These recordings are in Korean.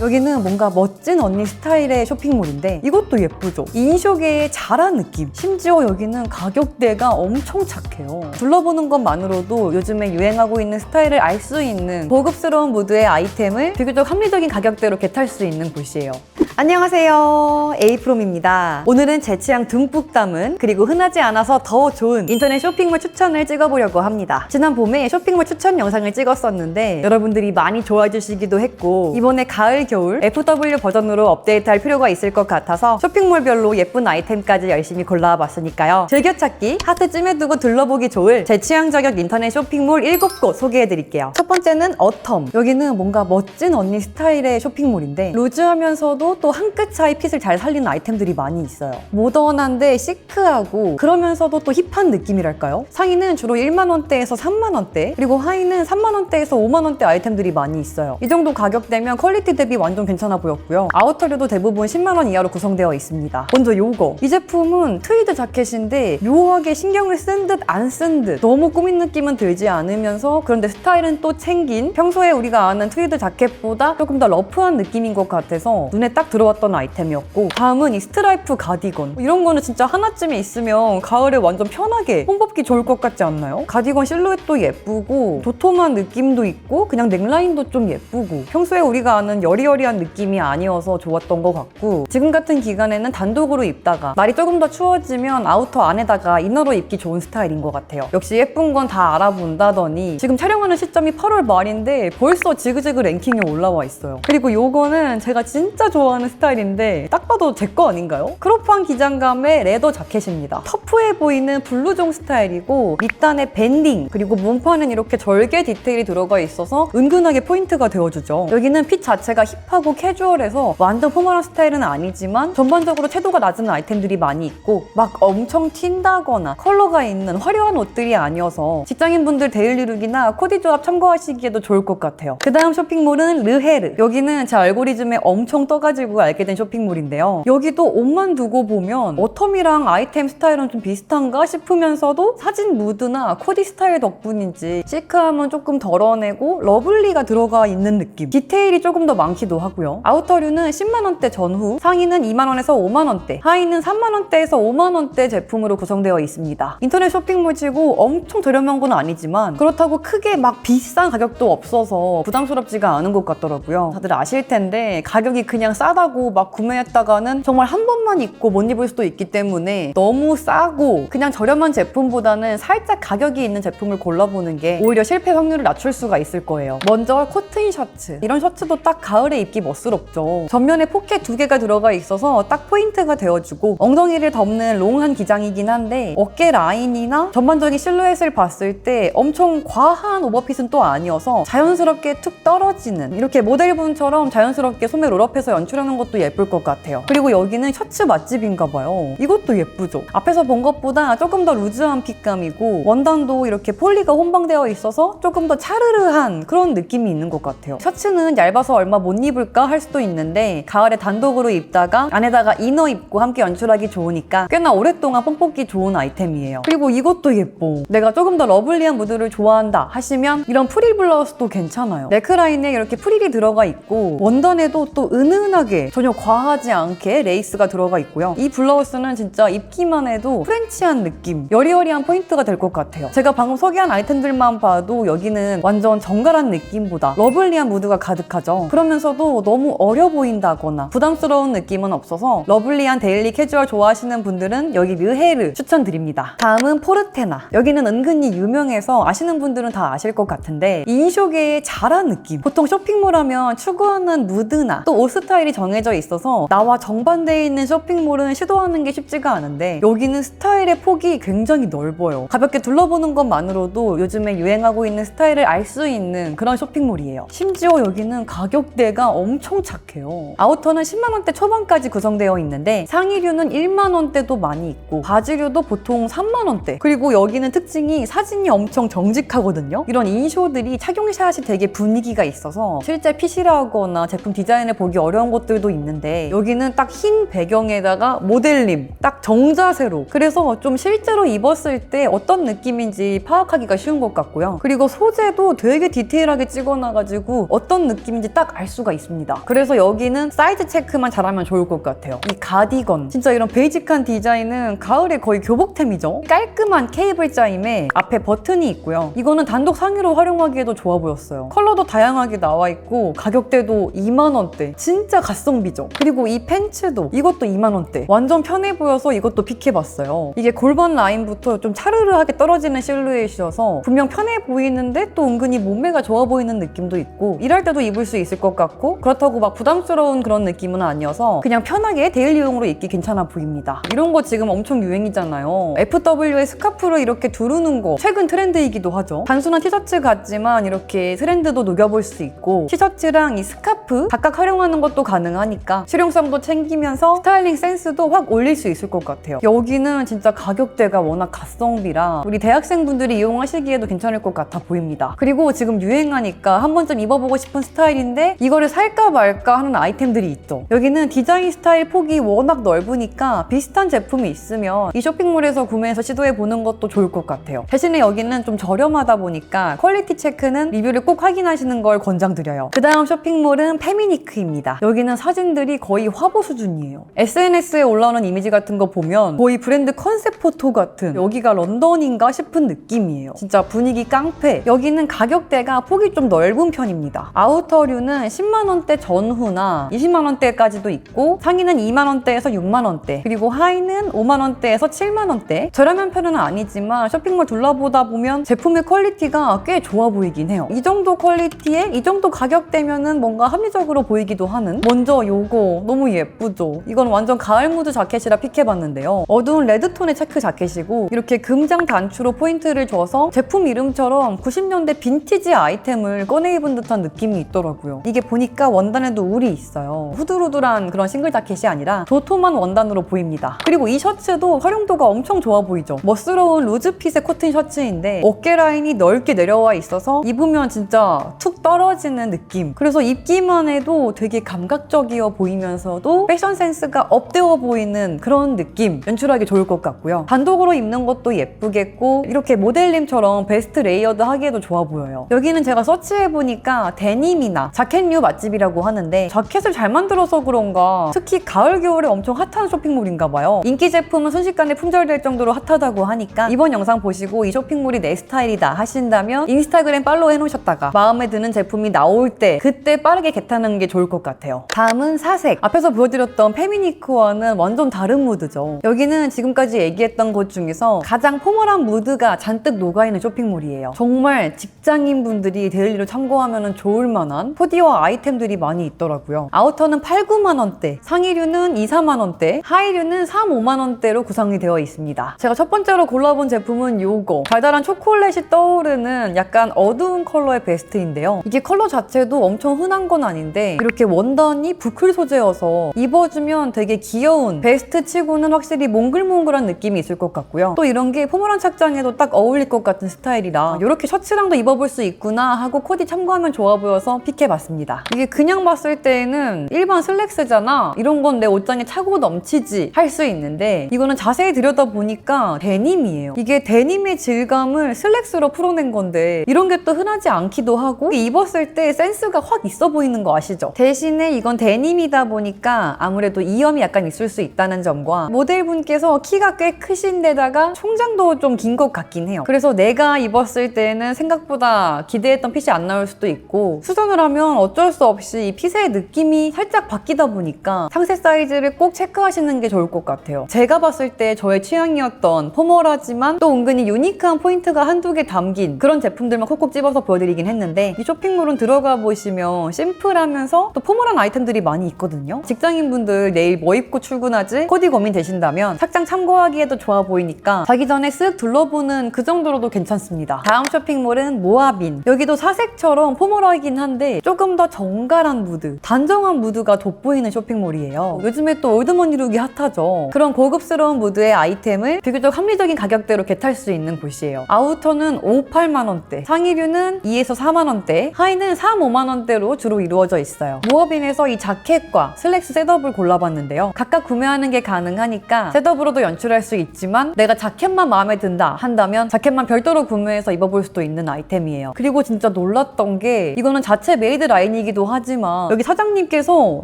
여기는 뭔가 멋진 언니 스타일의 쇼핑몰인데 이것도 예쁘죠? 인쇼계의 자란 느낌. 심지어 여기는 가격대가 엄청 착해요. 둘러보는 것만으로도 요즘에 유행하고 있는 스타일을 알 수 있는 고급스러운 무드의 아이템을 비교적 합리적인 가격대로 겟할 수 있는 곳이에요. 안녕하세요. 에이프롬입니다. 오늘은 제 취향 듬뿍 담은 그리고 흔하지 않아서 더 좋은 인터넷 쇼핑몰 추천을 찍어보려고 합니다. 지난 봄에 쇼핑몰 추천 영상을 찍었었는데 여러분들이 많이 좋아해 주시기도 했고 이번에 가을 겨울 FW 버전으로 업데이트할 필요가 있을 것 같아서 쇼핑몰별로 예쁜 아이템까지 열심히 골라봤으니까요. 즐겨찾기 하트 찜해 두고 둘러보기 좋을 제 취향 저격 인터넷 쇼핑몰 7곳 소개해드릴게요. 첫 번째는 어텀. 여기는 뭔가 멋진 언니 스타일의 쇼핑몰인데 루즈하면서도 또 한 끗 차이 핏을 잘 살리는 아이템들이 많이 있어요. 모던한데 시크하고 그러면서도 또 힙한 느낌이랄까요? 상의는 주로 1만 원대에서 3만 원대 그리고 하의는 3만 원대에서 5만 원대 아이템들이 많이 있어요. 이 정도 가격대면 퀄리티 대비 완전 괜찮아 보였고요. 아우터류도 대부분 10만 원 이하로 구성되어 있습니다. 먼저 요거. 이 제품은 트위드 자켓인데 묘하게 신경을 쓴 듯 안 쓴 듯 너무 꾸민 느낌은 들지 않으면서 그런데 스타일은 또 챙긴 평소에 우리가 아는 트위드 자켓보다 조금 더 러프한 느낌인 것 같아서 눈에 딱 들어왔던 아이템이었고 다음은 이 스트라이프 가디건 이런 거는 진짜 하나쯤 있으면 가을에 완전 편하게 홈벗기 좋을 것 같지 않나요? 가디건 실루엣도 예쁘고 도톰한 느낌도 있고 그냥 넥라인도 좀 예쁘고 평소에 우리가 아는 여리여 리한 느낌이 아니어서 좋았던 것 같고 지금 같은 기간에는 단독으로 입다가 날이 조금 더 추워지면 아우터 안에다가 이너로 입기 좋은 스타일인 것 같아요. 역시 예쁜 건 다 알아본다더니 지금 촬영하는 시점이 8월 말인데 벌써 지그재그 랭킹에 올라와 있어요. 그리고 요거는 제가 진짜 좋아하는 스타일인데 딱 봐도 제 거 아닌가요? 크롭한 기장감의 레더 자켓입니다. 터프해 보이는 블루종 스타일이고 밑단에 밴딩 그리고 몸판은 이렇게 절개 디테일이 들어가 있어서 은근하게 포인트가 되어주죠. 여기는 핏 자체가 힙하고 캐주얼해서 완전 포멀한 스타일은 아니지만 전반적으로 채도가 낮은 아이템들이 많이 있고 막 엄청 튄다거나 컬러가 있는 화려한 옷들이 아니어서 직장인분들 데일리룩이나 코디 조합 참고하시기에도 좋을 것 같아요. 그 다음 쇼핑몰은 르헤르. 여기는 제 알고리즘에 엄청 떠가지고 알게 된 쇼핑몰인데요. 여기도 옷만 두고 보면 어텀이랑 아이템 스타일은 좀 비슷한가 싶으면서도 사진 무드나 코디 스타일 덕분인지 시크함은 조금 덜어내고 러블리가 들어가 있는 느낌. 디테일이 조금 더 많기 도 하고요. 아우터류는 10만 원대 전후, 상의는 2만 원에서 5만 원대, 하의는 3만 원대에서 5만 원대 제품으로 구성되어 있습니다. 인터넷 쇼핑몰 치고 엄청 저렴한 건 아니지만 그렇다고 크게 막 비싼 가격도 없어서 부담스럽지가 않은 것 같더라고요. 다들 아실 텐데 가격이 그냥 싸다고 막 구매했다가는 정말 한 번만 입고 못 입을 수도 있기 때문에 너무 싸고 그냥 저렴한 제품보다는 살짝 가격이 있는 제품을 골라보는 게 오히려 실패 확률을 낮출 수가 있을 거예요. 먼저 코튼 셔츠. 이런 셔츠도 딱 가을 에 입기 멋스럽죠. 전면에 포켓 두 개가 들어가 있어서 딱 포인트가 되어주고 엉덩이를 덮는 롱한 기장이긴 한데 어깨 라인이나 전반적인 실루엣을 봤을 때 엄청 과한 오버핏은 또 아니어서 자연스럽게 툭 떨어지는 이렇게 모델분처럼 자연스럽게 소매 롤업해서 연출하는 것도 예쁠 것 같아요. 그리고 여기는 셔츠 맛집인가 봐요. 이것도 예쁘죠. 앞에서 본 것보다 조금 더 루즈한 핏감이고 원단도 이렇게 폴리가 혼방되어 있어서 조금 더 차르르한 그런 느낌이 있는 것 같아요. 셔츠는 얇아서 얼마 못 입을까 할 수도 있는데 가을에 단독으로 입다가 안에다가 이너 입고 함께 연출하기 좋으니까 꽤나 오랫동안 뽕뽑기 좋은 아이템이에요. 그리고 이것도 예뻐. 내가 조금 더 러블리한 무드를 좋아한다 하시면 이런 프릴 블라우스도 괜찮아요. 네크라인에 이렇게 프릴이 들어가 있고 원단에도 또 은은하게 전혀 과하지 않게 레이스가 들어가 있고요. 이 블라우스는 진짜 입기만 해도 프렌치한 느낌, 여리여리한 포인트가 될 것 같아요. 제가 방금 소개한 아이템들만 봐도 여기는 완전 정갈한 느낌보다 러블리한 무드가 가득하죠. 그러면서 도 너무 어려 보인다거나 부담스러운 느낌은 없어서 러블리한 데일리 캐주얼 좋아하시는 분들은 여기 르헤르 추천드립니다. 다음은 포르테나. 여기는 은근히 유명해서 아시는 분들은 다 아실 것 같은데 인쇼계의 자란 느낌. 보통 쇼핑몰 하면 추구하는 무드나 또 옷 스타일이 정해져 있어서 나와 정반대에 있는 쇼핑몰은 시도하는 게 쉽지가 않은데 여기는 스타일의 폭이 굉장히 넓어요. 가볍게 둘러보는 것만으로도 요즘에 유행하고 있는 스타일을 알 수 있는 그런 쇼핑몰이에요. 심지어 여기는 가격대가 엄청 착해요. 아우터는 10만 원대 초반까지 구성되어 있는데 상의류는 1만 원대도 많이 있고 바지류도 보통 3만 원대. 그리고 여기는 특징이 사진이 엄청 정직하거든요. 이런 인쇼들이 착용샷이 되게 분위기가 있어서 실제 핏이라거나 제품 디자인을 보기 어려운 것들도 있는데 여기는 딱 흰 배경에다가 모델님 딱 정자세로 그래서 좀 실제로 입었을 때 어떤 느낌인지 파악하기가 쉬운 것 같고요. 그리고 소재도 되게 디테일하게 찍어놔가지고 어떤 느낌인지 딱 알 수가 수가 있습니다. 그래서 여기는 사이즈 체크만 잘하면 좋을 것 같아요. 이 가디건 진짜 이런 베이직한 디자인은 가을에 거의 교복템이죠. 깔끔한 케이블 짜임에 앞에 버튼이 있고요. 이거는 단독 상의로 활용하기에도 좋아 보였어요. 컬러도 다양하게 나와 있고 가격대도 2만 원대. 진짜 가성비죠. 그리고 이 팬츠도 이것도 2만 원대. 완전 편해 보여서 이것도 픽해봤어요. 이게 골반 라인부터 좀 차르르하게 떨어지는 실루엣이어서 분명 편해 보이는데 또 은근히 몸매가 좋아 보이는 느낌도 있고 일할 때도 입을 수 있을 것 같고 그렇다고 막 부담스러운 그런 느낌은 아니어서 그냥 편하게 데일리용으로 입기 괜찮아 보입니다. 이런 거 지금 엄청 유행이잖아요. FW의 스카프를 이렇게 두르는 거 최근 트렌드이기도 하죠. 단순한 티셔츠 같지만 이렇게 트렌드도 녹여볼 수 있고 티셔츠랑 이 스카 프 각각 활용하는 것도 가능하니까 실용성도 챙기면서 스타일링 센스도 확 올릴 수 있을 것 같아요. 여기는 진짜 가격대가 워낙 가성비라 우리 대학생분들이 이용하시기에도 괜찮을 것 같아 보입니다. 그리고 지금 유행하니까 한 번쯤 입어보고 싶은 스타일인데 이거를 살까 말까 하는 아이템들이 있죠. 여기는 디자인 스타일 폭이 워낙 넓으니까 비슷한 제품이 있으면 이 쇼핑몰에서 구매해서 시도해 보는 것도 좋을 것 같아요. 대신에 여기는 좀 저렴하다 보니까 퀄리티 체크는 리뷰를 꼭 확인하시는 걸 권장드려요. 그 다음 쇼핑몰은 페미니크입니다. 여기는 사진들이 거의 화보 수준이에요. SNS에 올라오는 이미지 같은 거 보면 거의 브랜드 컨셉 포토 같은 여기가 런던인가 싶은 느낌이에요. 진짜 분위기 깡패. 여기는 가격대가 폭이 좀 넓은 편입니다. 아우터류는 10만 원대 전후나 20만 원대까지도 있고 상의는 2만 원대에서 6만 원대 그리고 하의는 5만 원대에서 7만 원대 저렴한 편은 아니지만 쇼핑몰 둘러보다 보면 제품의 퀄리티가 꽤 좋아 보이긴 해요. 이 정도 퀄리티에 이 정도 가격대면은 뭔가 합리 적으로 보이기도 하는 먼저 요거 너무 예쁘죠? 이건 완전 가을 무드 자켓이라 픽해봤는데요. 어두운 레드톤의 체크 자켓이고 이렇게 금장 단추로 포인트를 줘서 제품 이름처럼 90년대 빈티지 아이템을 꺼내 입은 듯한 느낌이 있더라고요. 이게 보니까 원단에도 울이 있어요. 후들후들한 그런 싱글 자켓이 아니라 도톰한 원단으로 보입니다. 그리고 이 셔츠도 활용도가 엄청 좋아 보이죠. 멋스러운 루즈핏의 코튼 셔츠인데 어깨 라인이 넓게 내려와 있어서 입으면 진짜 툭 떨어지는 느낌. 그래서 입기만 해도 되게 감각적이어 보이면서도 패션 센스가 업되어 보이는 그런 느낌 연출하기 좋을 것 같고요. 단독으로 입는 것도 예쁘겠고 이렇게 모델님처럼 베스트 레이어드 하기에도 좋아 보여요. 여기는 제가 서치해보니까 데님이나 자켓류 맛집이라고 하는데 자켓을 잘 만들어서 그런가 특히 가을 겨울에 엄청 핫한 쇼핑몰인가 봐요. 인기 제품은 순식간에 품절될 정도로 핫하다고 하니까 이번 영상 보시고 이 쇼핑몰이 내 스타일이다 하신다면 인스타그램 팔로우 해놓으셨다가 마음에 드는 제품이 나올 때 그때 빠르게 겟하는 게 좋을 것 같아요. 다음은 사색. 앞에서 보여드렸던 페미니크와는 완전 다른 무드죠. 여기는 지금까지 얘기했던 곳 중에서 가장 포멀한 무드가 잔뜩 녹아있는 쇼핑몰이에요. 정말 직장인 분들이 데일리로 참고하면 좋을 만한 코디와 아이템들이 많이 있더라고요. 아우터는 8, 9만 원대, 상의류는 2, 4만 원대, 하의류는 3, 5만 원대로 구성이 되어 있습니다. 제가 첫 번째로 골라본 제품은 요거. 달달한 초콜릿이 떠오르는 약간 어두운 컬러의 베스트인데요. 이게 컬러 자체도 엄청 흔한 건 아 닌데 이렇게 원단이 부클 소재여서 입어주면 되게 귀여운 베스트 치고는 확실히 몽글몽글한 느낌이 있을 것 같고요. 또 이런 게 포멀한 착장에도 딱 어울릴 것 같은 스타일이라 이렇게 셔츠랑도 입어볼 수 있구나 하고 코디 참고하면 좋아 보여서 픽해봤습니다. 이게 그냥 봤을 때는 일반 슬랙스잖아. 이런 건 내 옷장에 차고 넘치지 할 수 있는데 이거는 자세히 들여다보니까 데님이에요. 이게 데님의 질감을 슬랙스로 풀어낸 건데 이런 게 또 흔하지 않기도 하고 입었을 때 센스가 확 있어 보이는 거 아시죠? 대신에 이건 데님이다 보니까 아무래도 이염이 약간 있을 수 있다는 점과 모델분께서 키가 꽤 크신데다가 총장도 좀 긴 것 같긴 해요. 그래서 내가 입었을 때는 생각보다 기대했던 핏이 안 나올 수도 있고 수선을 하면 어쩔 수 없이 이 핏의 느낌이 살짝 바뀌다 보니까 상세 사이즈를 꼭 체크하시는 게 좋을 것 같아요. 제가 봤을 때 저의 취향이었던 포멀하지만 또 은근히 유니크한 포인트가 한두 개 담긴 그런 제품들만 콕콕 집어서 보여드리긴 했는데 이 쇼핑몰은 들어가 보시면 심플 하면서 또 포멀한 아이템들이 많이 있거든요. 직장인분들 내일 뭐 입고 출근하지? 코디 고민 되신다면 착장 참고하기에도 좋아 보이니까 자기 전에 쓱 둘러보는 그 정도로도 괜찮습니다. 다음 쇼핑몰은 모아빈. 여기도 사색처럼 포멀하긴 한데 조금 더 정갈한 무드, 단정한 무드가 돋보이는 쇼핑몰이에요. 요즘에 또 올드머니 룩이 핫하죠. 그런 고급스러운 무드의 아이템을 비교적 합리적인 가격대로 겟할 수 있는 곳이에요. 아우터는 5, 8만 원대, 상의류는 2에서 4만 원대, 하의는 3, 5만 원대로 주로 이루어 져 있어요. 모어빈에서 이 자켓과 슬랙스 셋업을 골라봤는데요. 각각 구매하는 게 가능하니까 셋업으로도 연출할 수 있지만 내가 자켓만 마음에 든다 한다면 자켓만 별도로 구매해서 입어볼 수도 있는 아이템이에요. 그리고 진짜 놀랐던 게 이거는 자체 메이드 라인이기 브랜드이기도 하지만 여기 사장님께서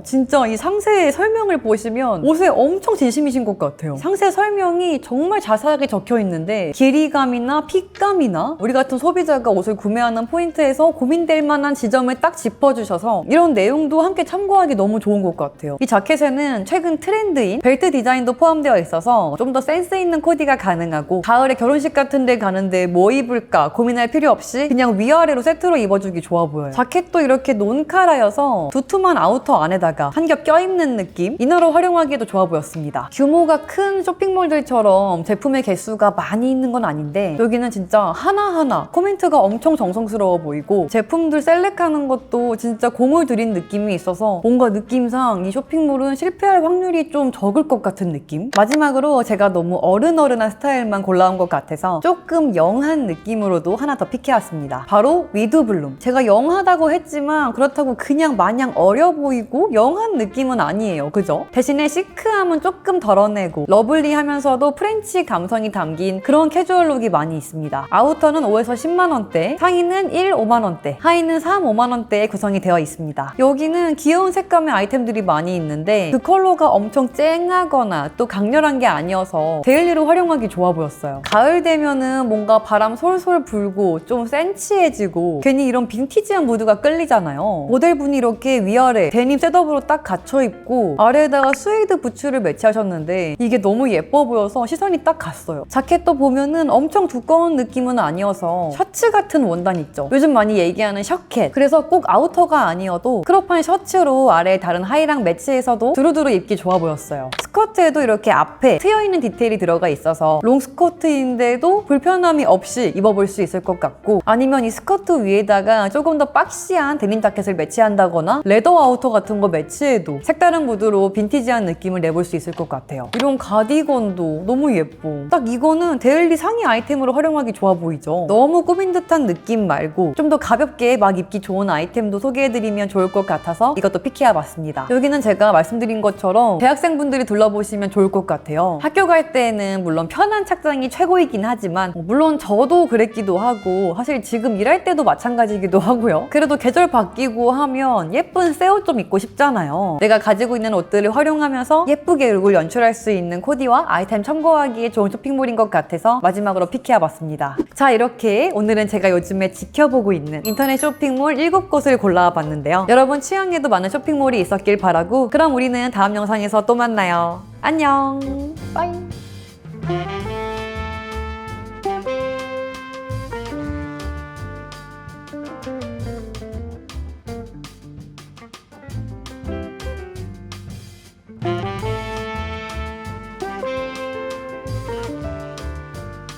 진짜 이 상세 설명을 보시면 옷에 엄청 진심이신 것 같아요. 상세 설명이 정말 자세하게 적혀 있는데 길이감이나 핏감이나 우리 같은 소비자가 옷을 구매하는 포인트에서 고민될 만한 지점을 딱 짚어주셔서 이런 내용도 함께 참고하기 너무 좋은 것 같아요. 이 자켓에는 최근 트렌드인 벨트 디자인도 포함되어 있어서 좀 더 센스 있는 코디가 가능하고 가을에 결혼식 같은 데 가는데 뭐 입을까 고민할 필요 없이 그냥 위아래로 세트로 입어주기 좋아 보여요. 자켓도 이렇게 논카라여서 두툼한 아우터 안에다가 한 겹 껴입는 느낌? 이너로 활용하기에도 좋아 보였습니다. 규모가 큰 쇼핑몰들처럼 제품의 개수가 많이 있는 건 아닌데 여기는 진짜 하나하나 코멘트가 엄청 정성스러워 보이고 제품들 셀렉하는 것도 진짜 공을 들인 느낌이 있어서 뭔가 느낌상 이 쇼핑몰은 실패할 확률이 좀 적을 것 같은 느낌? 마지막으로 제가 너무 어른어른한 스타일만 골라온 것 같아서 조금 영한 느낌으로도 하나 더 픽해왔습니다. 바로 위드블룸. 제가 영하다고 했지만 그렇다고 그냥 마냥 어려 보이고 영한 느낌은 아니에요. 그죠? 대신에 시크함은 조금 덜어내고 러블리하면서도 프렌치 감성이 담긴 그런 캐주얼 룩이 많이 있습니다. 아우터는 5에서 10만 원대, 상의는 1, 5만 원대, 하의는 3, 5만 원대에 구성이 되어 있습니다. 여기는 귀여운 색감의 아이템들이 많이 있는데 그 컬러가 엄청 쨍하거나 또 강렬한 게 아니어서 데일리로 활용하기 좋아 보였어요. 가을 되면은 뭔가 바람 솔솔 불고 좀 센치해지고 괜히 이런 빈티지한 무드가 끌리잖아요. 모델분이 이렇게 위아래 데님 셋업으로 딱 갖춰 입고 아래에다가 스웨이드 부츠를 매치하셨는데 이게 너무 예뻐 보여서 시선이 딱 갔어요. 자켓도 보면은 엄청 두꺼운 느낌은 아니어서 셔츠 같은 원단 있죠. 요즘 많이 얘기하는 셔켓. 그래서 꼭 아우터가 아 니어도 크롭한 셔츠로 아래 다른 하의랑 매치해서도 두루두루 입기 좋아 보였어요. 스커트에도 이렇게 앞에 트여있는 디테일이 들어가 있어서 롱 스커트인데도 불편함이 없이 입어볼 수 있을 것 같고 아니면 이 스커트 위에다가 조금 더 박시한 데님 자켓을 매치한다거나 레더 아우터 같은 거 매치해도 색다른 무드로 빈티지한 느낌을 내볼 수 있을 것 같아요. 이런 가디건도 너무 예뻐. 딱 이거는 데일리 상의 아이템으로 활용하기 좋아 보이죠. 너무 꾸민 듯한 느낌 말고 좀 더 가볍게 막 입기 좋은 아이템도 소개해드리면 좋을 것 같아서 이것도 피키아 봤습니다. 여기는 제가 말씀드린 것처럼 대학생분들이 둘러보시면 좋을 것 같아요. 학교 갈 때는 물론 편한 착장이 최고이긴 하지만 뭐 물론 저도 그랬기도 하고 사실 지금 일할 때도 마찬가지이기도 하고요. 그래도 계절 바뀌고 하면 예쁜 새 옷 좀 입고 싶잖아요. 내가 가지고 있는 옷들을 활용하면서 예쁘게 얼굴 연출할 수 있는 코디와 아이템 참고하기에 좋은 쇼핑몰인 것 같아서 마지막으로 피키아 봤습니다. 자 이렇게 오늘은 제가 요즘에 지켜보고 있는 인터넷 쇼핑몰 7곳을 골라와 봤는 데요. 여러분 취향에도 많은 쇼핑몰이 있었길 바라고 그럼 우리는 다음 영상에서 또 만나요. 안녕. 빠이.